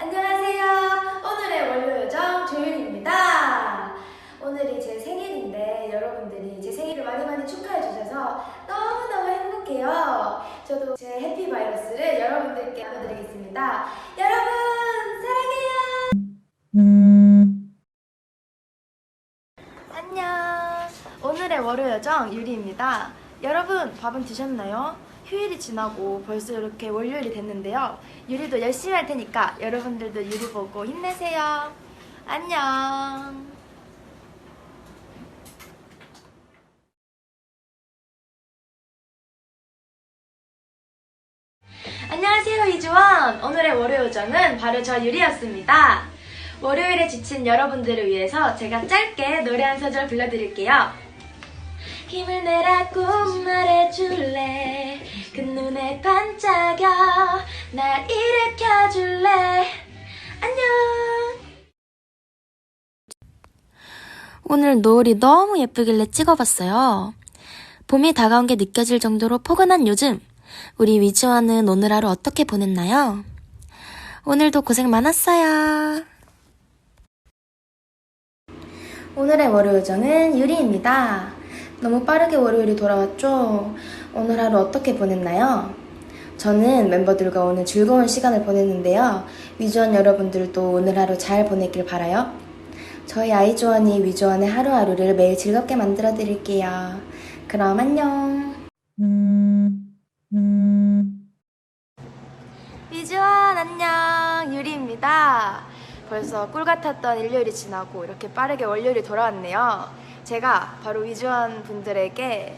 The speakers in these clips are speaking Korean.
안녕하세요. 오늘의 월요 요정 조윤입니다. 오늘이 제 생일인데 여러분들이 제 생일을 많이 많이 축하해 주셔서 너무너무 행복해요. 저도 제 해피 바이러스를 여러분들께 나눠드리겠습니다. 여러분 사랑해요. 안녕. 오늘의 월요 요정 유리입니다. 여러분 밥은 드셨나요? 휴일이 지나고 벌써 이렇게 월요일이 됐는데요. 유리도 열심히 할 테니까 여러분들도 유리 보고 힘내세요. 안녕. 안녕하세요 이주원. 오늘의 월요 요정은 바로 저 유리였습니다. 월요일에 지친 여러분들을 위해서 제가 짧게 노래 한 소절 불러드릴게요. 힘을 내라고 말해줄래 그 눈에 반짝여 날 일으켜줄래 안녕 오늘 노을이 너무 예쁘길래 찍어봤어요. 봄이 다가온 게 느껴질 정도로 포근한 요즘, 우리 위주와는 오늘 하루 어떻게 보냈나요? 오늘도 고생 많았어요. 오늘의 월요일 저는 유리입니다. 너무 빠르게 월요일이 돌아왔죠? 오늘 하루 어떻게 보냈나요? 저는 멤버들과 오늘 즐거운 시간을 보냈는데요. 위주원 여러분들도 오늘 하루 잘 보냈길 바라요. 저희 아이조원이 위주원의 하루하루를 매일 즐겁게 만들어 드릴게요. 그럼 안녕. 위주원 안녕 유리입니다. 벌써 꿀 같았던 일요일이 지나고 이렇게 빠르게 월요일이 돌아왔네요. 제가 바로 위주원 분들에게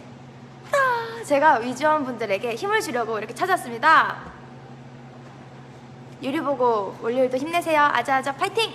아, 제가 위주원 분들에게 힘을 주려고 이렇게 찾았습니다. 유리 보고 월요일도 힘내세요. 아자아자 파이팅!